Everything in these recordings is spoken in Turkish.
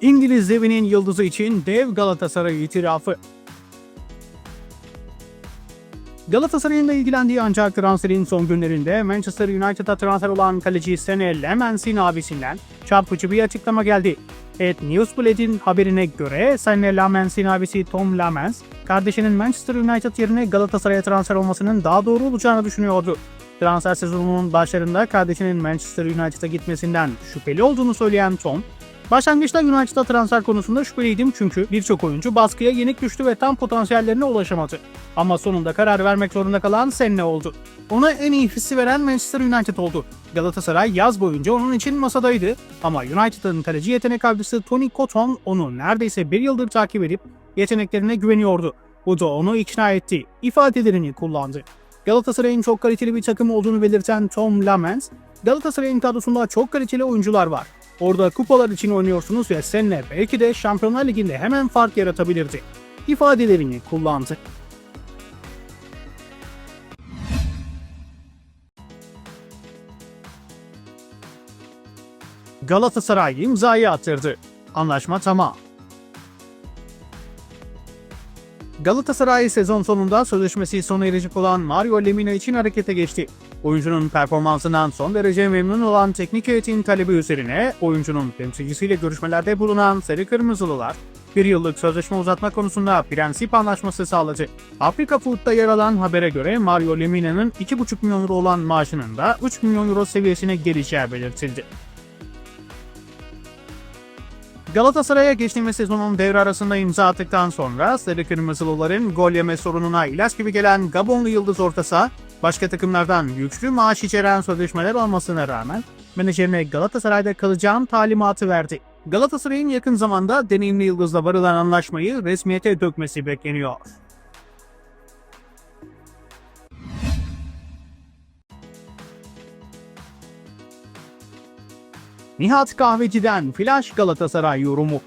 İngiliz devinin yıldızı için dev Galatasaray itirafı. Galatasaray'ın da ilgilendiği ancak transferin son günlerinde Manchester United'a transfer olan kaleci Sene Lemens'in abisinden çarpıcı bir açıklama geldi. Evet, Newsblad'in haberine göre Sene Lemens'in abisi Tom Lemens, kardeşinin Manchester United yerine Galatasaray'a transfer olmasının daha doğru olacağını düşünüyordu. Transfer sezonunun başlarında kardeşinin Manchester United'a gitmesinden şüpheli olduğunu söyleyen Tom, Başlangıçta United'a transfer konusunda şüpheliydim çünkü birçok oyuncu baskıya yenik düştü ve tam potansiyellerine ulaşamadı. Ama sonunda karar vermek zorunda kalan Senne oldu. Ona en iyi hissi veren Manchester United oldu. Galatasaray yaz boyunca onun için masadaydı ama United'ın kaleci yetenek avcısı Tony Cotton onu neredeyse bir yıldır takip edip yeteneklerine güveniyordu. Bu da onu ikna etti, ifadelerini kullandı. Galatasaray'ın çok kaliteli bir takım olduğunu belirten Tom Lamens, Galatasaray'ın kadrosunda çok kaliteli oyuncular var. Orada kupalar için oynuyorsunuz ve seninle belki de Şampiyonlar Ligi'nde hemen fark yaratabilirdi. ifadelerini kullandı. Galatasaray imzayı attırdı. Anlaşma tamam. Galatasaray sezon sonunda sözleşmesi sona erecek olan Mario Lemina için harekete geçti. Oyuncunun performansından son derece memnun olan teknik heyetin talebi üzerine oyuncunun temsilcisiyle görüşmelerde bulunan Sarı Kırmızılılar, bir yıllık sözleşme uzatma konusunda prensip anlaşması sağladı. Afrika Food'da yer alan habere göre Mario Lemina'nın 2,5 milyon euro olan maaşının da 3 milyon euro seviyesine geleceği belirtildi. Galatasaray'a geçtiğimiz sezonun devre arasında imza attıktan sonra Sarı Kırmızılıların gol yeme sorununa ilaç gibi gelen Gabonlu Yıldız orta saha, başka takımlardan güçlü maaş içeren sözleşmeler olmasına rağmen menajerine Galatasaray'da kalacağım talimatı verdi. Galatasaray'ın yakın zamanda deneyimli Yıldız'la varılan anlaşmayı resmiyete dökmesi bekleniyor. Nihat Kahveci'den Flash Galatasaray yorumu.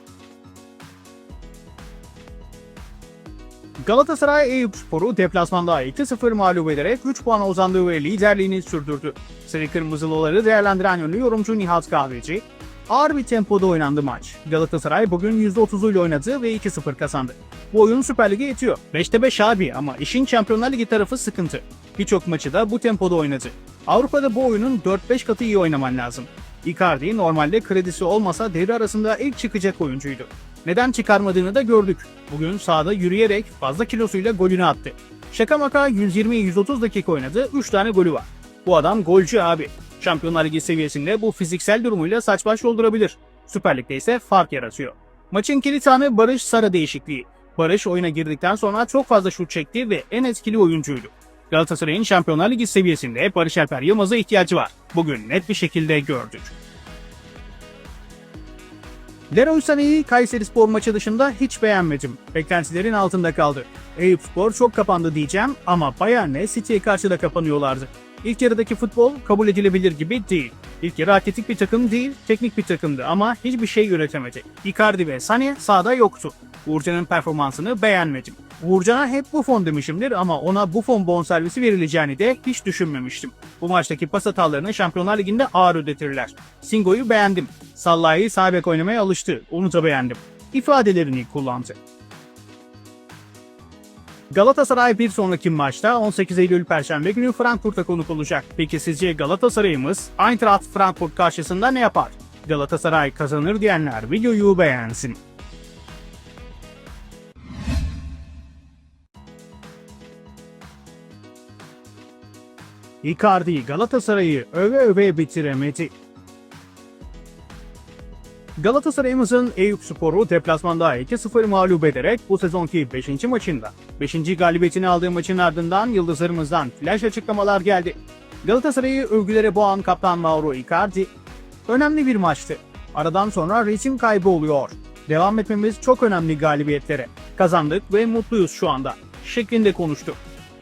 Galatasaray Eyüpspor'u deplasmanda 2-0 mağlup ederek 3 puana uzandığı ve liderliğini sürdürdü. Sarı Kırmızılıları değerlendiren ünlü yorumcu Nihat Kahveci, ağır bir tempoda oynandı maç. Galatasaray bugün %30'uyla oynadı ve 2-0 kazandı. Bu oyun Süper Lig'e yetiyor. 5'te 5 abi ama işin Şampiyonlar Ligi tarafı sıkıntı. Birçok maçı da bu tempoda oynadı. Avrupa'da bu oyunun 4-5 katı iyi oynaman lazım. Icardi normalde kredisi olmasa devre arasında ilk çıkacak oyuncuydu. Neden çıkarmadığını da gördük. Bugün sahada yürüyerek fazla kilosuyla golünü attı. Şaka maka 120-130 dakika oynadı, 3 tane golü var. Bu adam golcü abi. Şampiyonlar Ligi seviyesinde bu fiziksel durumuyla saç baş doldurabilir. Süper Lig'de ise fark yaratıyor. Maçın kilit anı Barış Sara değişikliği. Barış oyuna girdikten sonra çok fazla şut çekti ve en etkili oyuncuydu. Galatasaray'ın Şampiyonlar Ligi seviyesinde Barış Alper Yılmaz'a ihtiyacı var. Bugün net bir şekilde gördük. Leroy Sané'yi Kayseri Spor maçı dışında hiç beğenmedim. Beklentilerin altında kaldı. Eyüp Spor çok kapandı diyeceğim ama Bayern'le City'ye karşı da kapanıyorlardı. İlk yarıdaki futbol kabul edilebilir gibi değil. İlk yarı atletik bir takım değil, teknik bir takımdı ama hiçbir şey üretemedi. Icardi ve Sané sahada yoktu. Uğurcan'ın performansını beğenmedim. Uğurcan'a hep Buffon demişimdir ama ona Buffon bonservisi verileceğini de hiç düşünmemiştim. Bu maçtaki pas hatalarını Şampiyonlar Ligi'nde ağır ödetirler. Singo'yu beğendim. Sallai'yi sağ bek oynamaya alıştı. Onu da beğendim. İfadelerini kullandı. Galatasaray bir sonraki maçta 18 Eylül Perşembe günü Frankfurt'a konuk olacak. Peki sizce Galatasaray'ımız Eintracht Frankfurt karşısında ne yapar? Galatasaray kazanır diyenler videoyu beğensin. Icardi Galatasaray'ı öve öve bitiremedi. Galatasaray'ımızın Eyüp Spor'u deplasmanda 2-0 mağlup ederek bu sezonki 5. maçında 5. galibiyetini aldığı maçın ardından yıldızlarımızdan flash açıklamalar geldi. Galatasaray'ı övgülere boğan kaptan Mauro Icardi, önemli bir maçtı. Aradan sonra ritim kaybı oluyor. Devam etmemiz çok önemli galibiyetlere. Kazandık ve mutluyuz şu anda. Şeklinde konuştu.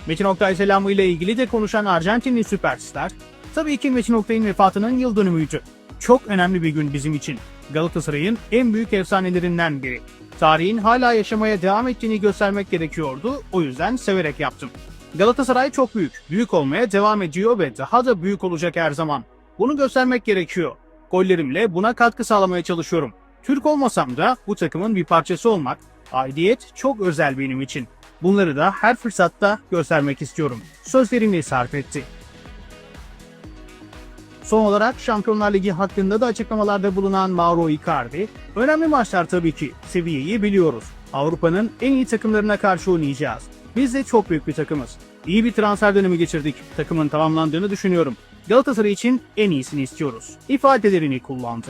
Metin Oktay selamı ile ilgili de konuşan Arjantinli süperstar, tabii ki Metin Oktay'ın vefatının yıl dönümüydü. Çok önemli bir gün bizim için. Galatasaray'ın en büyük efsanelerinden biri. Tarihin hala yaşamaya devam ettiğini göstermek gerekiyordu, o yüzden severek yaptım. Galatasaray çok büyük, büyük olmaya devam ediyor ve daha da büyük olacak her zaman. Bunu göstermek gerekiyor. Gollerimle buna katkı sağlamaya çalışıyorum. Türk olmasam da bu takımın bir parçası olmak, aidiyet çok özel benim için. Bunları da her fırsatta göstermek istiyorum. Sözlerini sarf etti. Son olarak Şampiyonlar Ligi hakkında da açıklamalarda bulunan Mauro Icardi, önemli maçlar tabii ki, seviyeyi biliyoruz. Avrupa'nın en iyi takımlarına karşı oynayacağız. Biz de çok büyük bir takımız. İyi bir transfer dönemi geçirdik. Takımın tamamlandığını düşünüyorum. Galatasaray için en iyisini istiyoruz. ifadelerini kullandı.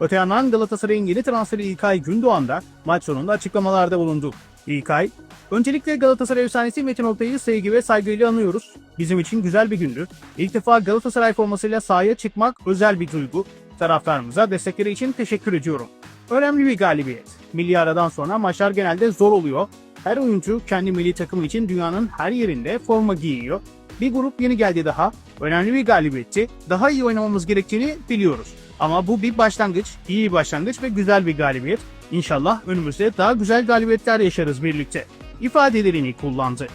Öte yandan Galatasaray'ın yeni transferi İlkay Gündoğan da maç sonunda açıklamalarda bulundu. İlkay, Öncelikle Galatasaray efsanesi Metin Oktay'ı sevgi ve saygıyla anıyoruz. Bizim için güzel bir gündü. İlk defa Galatasaray formasıyla sahaya çıkmak özel bir duygu. Taraftarımıza destekleri için teşekkür ediyorum. Önemli bir galibiyet. Milli aradan sonra maçlar genelde zor oluyor. Her oyuncu kendi milli takımı için dünyanın her yerinde forma giyiyor. Bir grup yeni geldi daha. Önemli bir galibiyetti. Daha iyi oynamamız gerektiğini biliyoruz. Ama bu bir başlangıç, iyi bir başlangıç ve güzel bir galibiyet. İnşallah önümüzde daha güzel galibiyetler yaşarız birlikte ifadelerini kullandı.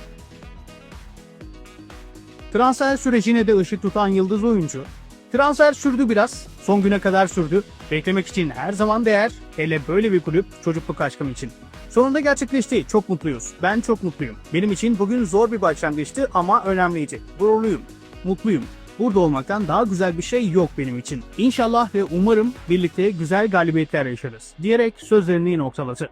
Transfer sürecine de ışık tutan yıldız oyuncu, transfer sürdü biraz, son güne kadar sürdü, beklemek için her zaman değer, hele böyle bir kulüp çocukluk aşkım için. Sonunda gerçekleşti, çok mutluyuz. Ben çok mutluyum. Benim için bugün zor bir başlangıçtı ama önemliydi. Gururluyum, mutluyum. Burada olmaktan daha güzel bir şey yok benim için. İnşallah ve umarım birlikte güzel galibiyetler yaşarız. Diyerek sözlerini noktaladı.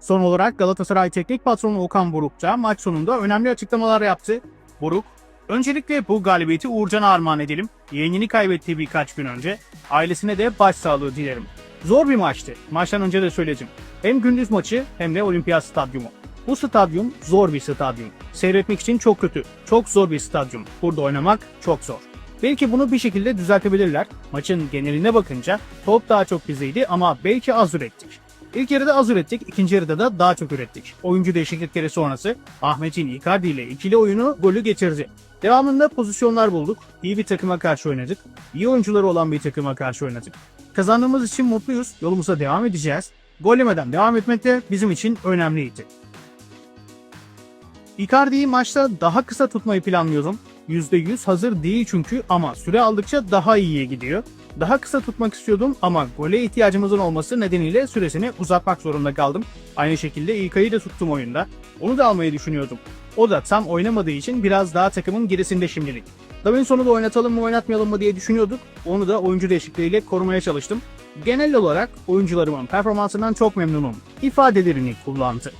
Son olarak Galatasaray Teknik Patronu Okan Buruk da maç sonunda önemli açıklamalar yaptı. Buruk, öncelikle bu galibiyeti Uğurcan'a armağan edelim. Yeğenini kaybettiği birkaç gün önce. Ailesine de başsağlığı dilerim. Zor bir maçtı. Maçtan önce de söyledim. Hem gündüz maçı hem de olimpiyat stadyumu. Bu stadyum zor bir stadyum. Seyretmek için çok kötü. Çok zor bir stadyum. Burada oynamak çok zor. Belki bunu bir şekilde düzeltebilirler. Maçın geneline bakınca top daha çok bizdeydi ama belki az ürettik. İlk yarıda az ürettik, ikinci yarıda da daha çok ürettik. Oyuncu değişiklikleri sonrası Ahmet'in Icardi ile ikili oyunu golü getirdi. Devamında pozisyonlar bulduk, iyi bir takıma karşı oynadık, iyi oyuncuları olan bir takıma karşı oynadık. Kazandığımız için mutluyuz, yolumuza devam edeceğiz. Gol yemeden devam etmek de bizim için önemliydi. Icardi'yi maçta daha kısa tutmayı planlıyordum. %100 hazır değil çünkü ama süre aldıkça daha iyiye gidiyor. Daha kısa tutmak istiyordum ama gole ihtiyacımızın olması nedeniyle süresini uzatmak zorunda kaldım. Aynı şekilde İlkay'ı da tuttum oyunda. Onu da almayı düşünüyordum. O da tam oynamadığı için biraz daha takımın gerisinde şimdilik. Davinson'u da oynatalım mı oynatmayalım mı diye düşünüyorduk. Onu da oyuncu değişikliğiyle korumaya çalıştım. Genel olarak oyuncularımın performansından çok memnunum ifadelerini kullandı.